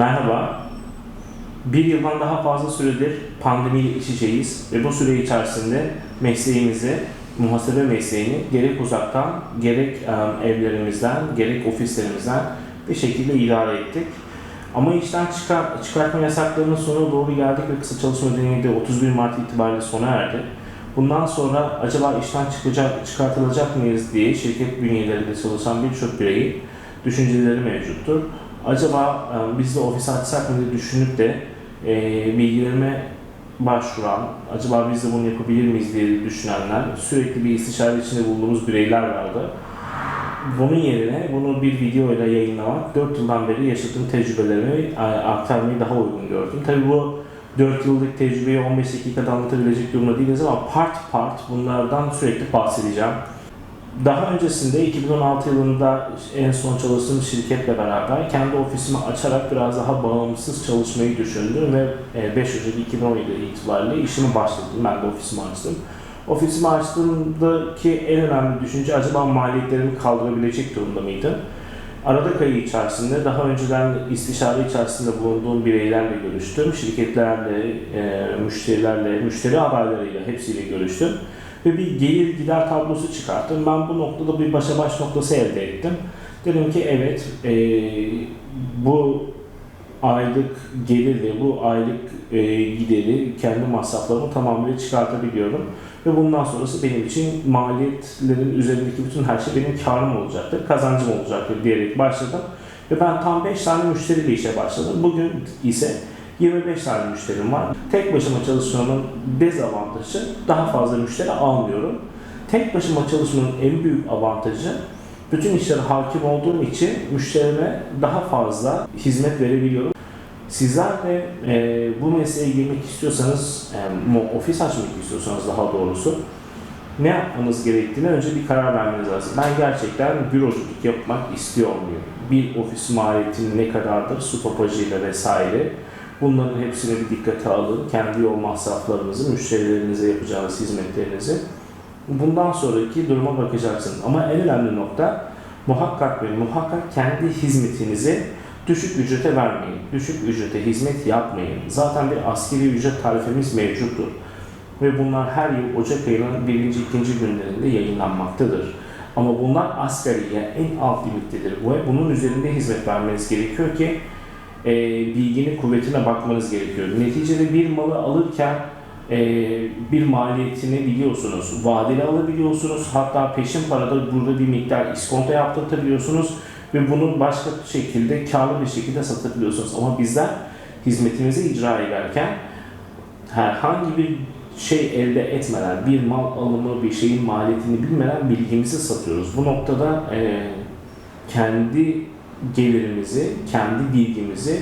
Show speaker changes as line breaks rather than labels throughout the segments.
Merhaba. Bir yıldan daha fazla süredir pandemiyle iç ve bu süre içerisinde mesleğimizi, muhasebe mesleğini gerek uzaktan, gerek evlerimizden, gerek ofislerimizden bir şekilde idare ettik. Ama işten çıkar, çıkartma yasaklarının sonuna doğru geldik ve kısa çalışma dönemi de 31 Mart itibariyle sona erdi. Bundan sonra acaba işten çıkacak, çıkartılacak mıyız diye şirket bünyelerinde çalışan birçok bireyin düşünceleri mevcuttur. Acaba e, biz de ofis açsak mı diye düşünüp de e, bilgilerime başvuran, acaba biz de bunu yapabilir miyiz diye düşünenler, sürekli bir istişare içinde bulunduğumuz bireyler vardı. Bunun yerine bunu bir video ile yayınlamak, 4 yıldan beri yaşadığım tecrübelerimi e, aktarmayı daha uygun gördüm. Tabii bu 4 yıllık tecrübeyi 15 dakikada anlatabilecek durumda değiliz ama part part bunlardan sürekli bahsedeceğim. Daha öncesinde 2016 yılında en son çalıştığım şirketle beraber kendi ofisimi açarak biraz daha bağımsız çalışmayı düşündüm ve e, 5 Ocak 2017 itibariyle işimi başladım. Ben de ofisimi açtım. Ofisimi açtığımdaki en önemli düşünce acaba maliyetlerimi kaldırabilecek durumda mıydı? Aralık ayı içerisinde daha önceden istişare içerisinde bulunduğum bireylerle görüştüm. Şirketlerle, e, müşterilerle, müşteri adaylarıyla hepsiyle görüştüm. Ve bir gelir gider tablosu çıkarttım. Ben bu noktada bir başa baş noktası elde ettim. Dedim ki evet e, bu aylık gelir ve bu aylık e, gideri kendi masraflarımı tamamıyla çıkartabiliyorum. Ve bundan sonrası benim için maliyetlerin üzerindeki bütün her şey benim karım olacaktır, kazancım olacaktır diyerek başladım. Ve ben tam 5 tane müşteriyle işe başladım. Bugün ise 25 tane müşterim var. Tek başıma çalışmanın dezavantajı daha fazla müşteri almıyorum. Tek başıma çalışmanın en büyük avantajı bütün işlere hakim olduğum için müşterime daha fazla hizmet verebiliyorum. Sizler de e, bu mesleğe girmek istiyorsanız, e, ofis açmak istiyorsanız daha doğrusu ne yapmanız gerektiğine önce bir karar vermeniz lazım. Ben gerçekten büroculuk yapmak istiyor muyum? Bir ofis maliyetinin ne kadardır, stopajıyla vesaire. Bunların hepsine bir dikkate alın. Kendi yol masraflarınızı, müşterilerinize yapacağınız hizmetlerinizi. Bundan sonraki duruma bakacaksınız. Ama en önemli nokta muhakkak ve muhakkak kendi hizmetinizi düşük ücrete vermeyin. Düşük ücrete hizmet yapmayın. Zaten bir askeri ücret tarifemiz mevcuttur. Ve bunlar her yıl Ocak ayının birinci, ikinci günlerinde yayınlanmaktadır. Ama bunlar asgariye en alt limittedir. Ve bunun üzerinde hizmet vermeniz gerekiyor ki e, bilginin kuvvetine bakmanız gerekiyor. Neticede bir malı alırken e, bir maliyetini biliyorsunuz. Vadeli alabiliyorsunuz. Hatta peşin parada burada bir miktar iskonto yaptırtabiliyorsunuz ve bunu başka şekilde karlı bir şekilde satabiliyorsunuz. Ama bizler hizmetimizi icra ederken herhangi bir şey elde etmeden, bir mal alımı, bir şeyin maliyetini bilmeden bilgimizi satıyoruz. Bu noktada e, kendi gelirimizi, kendi bilgimizi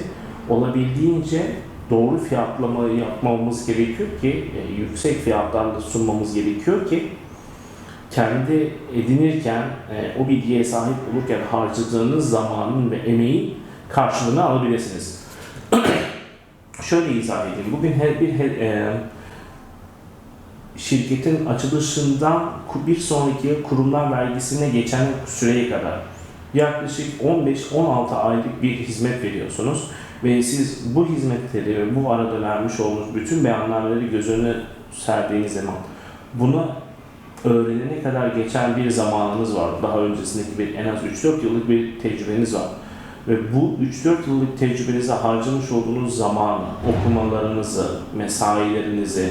olabildiğince doğru fiyatlama yapmamız gerekiyor ki, e, yüksek fiyatlarla sunmamız gerekiyor ki kendi edinirken, e, o bilgiye sahip olurken harcadığınız zamanın ve emeğin karşılığını alabilirsiniz. Şöyle izah edeyim. Bugün her bir her, e, şirketin açılışından bir sonraki kurumlar vergisine geçen süreye kadar yaklaşık 15-16 aylık bir hizmet veriyorsunuz ve siz bu hizmetleri ve bu arada vermiş olduğunuz bütün beyannameleri göz önüne serdiğiniz zaman bunu öğrenene kadar geçen bir zamanınız var. Daha öncesindeki bir en az 3-4 yıllık bir tecrübeniz var. Ve bu 3-4 yıllık tecrübenize harcamış olduğunuz zamanı, okumalarınızı, mesailerinizi,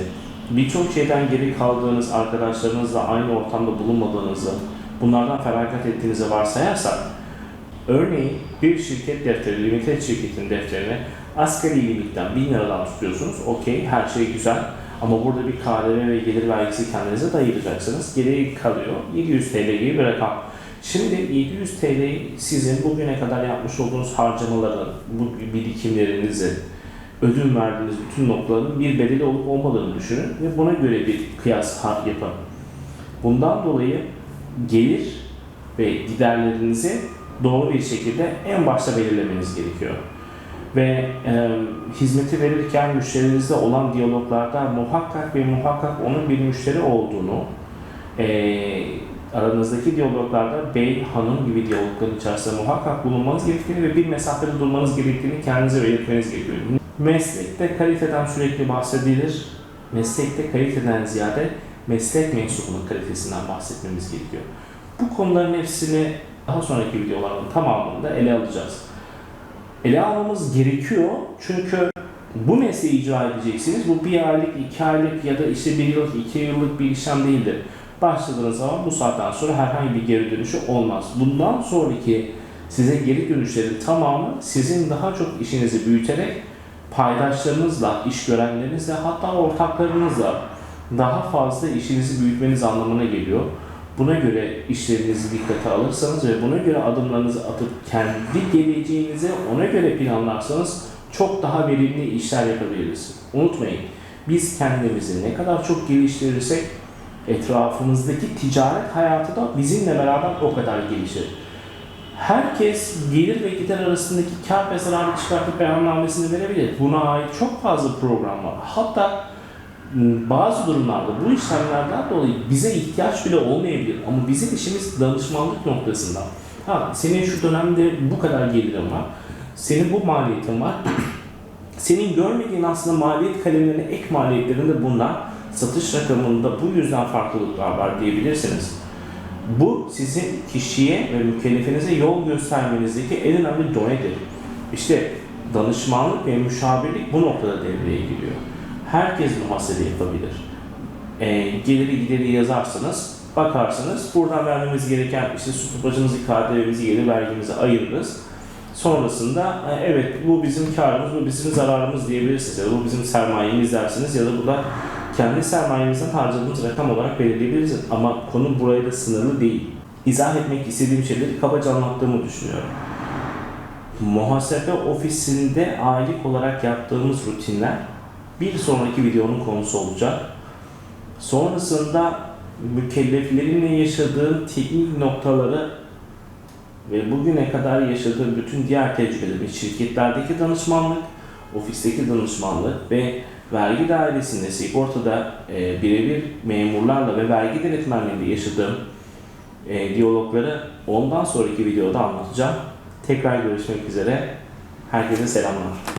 birçok şeyden geri kaldığınız arkadaşlarınızla aynı ortamda bulunmadığınızı, bunlardan feragat ettiğinizi varsayarsak, örneğin bir şirket defteri, limited şirketin defterini asgari limitten 1000 liradan tutuyorsunuz. Okey, her şey güzel. Ama burada bir KDV ve gelir vergisi kendinize dayıracaksınız. Geriye kalıyor 700 TL gibi bir rakam. Şimdi 700 TL sizin bugüne kadar yapmış olduğunuz harcamaların, bu birikimlerinizi, ödün verdiğiniz bütün noktaların bir bedeli olup olmadığını düşünün ve buna göre bir kıyas yapın. Bundan dolayı gelir ve giderlerinizi doğru bir şekilde en başta belirlemeniz gerekiyor. Ve e, hizmeti verirken müşterinizle olan diyaloglarda muhakkak ve muhakkak onun bir müşteri olduğunu, e, aranızdaki diyaloglarda bey, hanım gibi diyalogların içerisinde muhakkak bulunmanız gerektiğini ve bir mesafede durmanız gerektiğini kendinize belirtmeniz gerekiyor. Meslekte kaliteden sürekli bahsedilir. Meslekte kaliteden ziyade meslek mensubunun kalitesinden bahsetmemiz gerekiyor. Bu konuların hepsini daha sonraki videoların tamamında ele alacağız. Ele almamız gerekiyor çünkü bu mesleği icra edeceksiniz. Bu bir aylık, iki aylık ya da işte bir yıllık, iki yıllık bir işlem değildir. Başladığınız zaman bu saatten sonra herhangi bir geri dönüşü olmaz. Bundan sonraki size geri dönüşlerin tamamı sizin daha çok işinizi büyüterek paydaşlarınızla, iş görenlerinizle hatta ortaklarınızla daha fazla işinizi büyütmeniz anlamına geliyor. Buna göre işlerinizi dikkate alırsanız ve buna göre adımlarınızı atıp kendi geleceğinizi ona göre planlarsanız çok daha verimli işler yapabiliriz. Unutmayın, biz kendimizi ne kadar çok geliştirirsek etrafımızdaki ticaret hayatı da bizimle beraber o kadar gelişir. Herkes gelir ve gider arasındaki kar ve zararı çıkartıp beyannamesini verebilir. Buna ait çok fazla program var. Hatta bazı durumlarda bu işlemlerden dolayı bize ihtiyaç bile olmayabilir. Ama bizim işimiz danışmanlık noktasında. Ha, senin şu dönemde bu kadar gelirin var. Senin bu maliyetin var. Senin görmediğin aslında maliyet kalemlerine ek maliyetlerinde bunlar satış rakamında bu yüzden farklılıklar var diyebilirsiniz. Bu sizin kişiye ve mükellefinize yol göstermenizdeki en önemli donedir. İşte danışmanlık ve müşavirlik bu noktada devreye giriyor. Herkes muhasebe yapabilir. E, geliri gideri yazarsanız, bakarsınız buradan vermemiz gereken işte su tutmacımızı, KDV'mizi, gelir vergimizi ayırırız. Sonrasında e, evet bu bizim karımız, bu bizim zararımız diyebilirsiniz ya da bu bizim sermayemiz dersiniz ya da burada kendi sermayemizden harcadığımız rakam olarak belirleyebiliriz. Ama konu buraya da sınırlı değil. İzah etmek istediğim şeyleri kabaca anlattığımı düşünüyorum. Muhasebe ofisinde aylık olarak yaptığımız rutinler bir sonraki videonun konusu olacak. Sonrasında mükelleflerinle yaşadığım teknik noktaları ve bugüne kadar yaşadığım bütün diğer tecrübelerimi şirketlerdeki danışmanlık, ofisteki danışmanlık ve vergi dairesinde, sigortada e, birebir memurlarla ve vergi denetmenliğinde yaşadığım e, diyalogları ondan sonraki videoda anlatacağım. Tekrar görüşmek üzere. Herkese selamlar.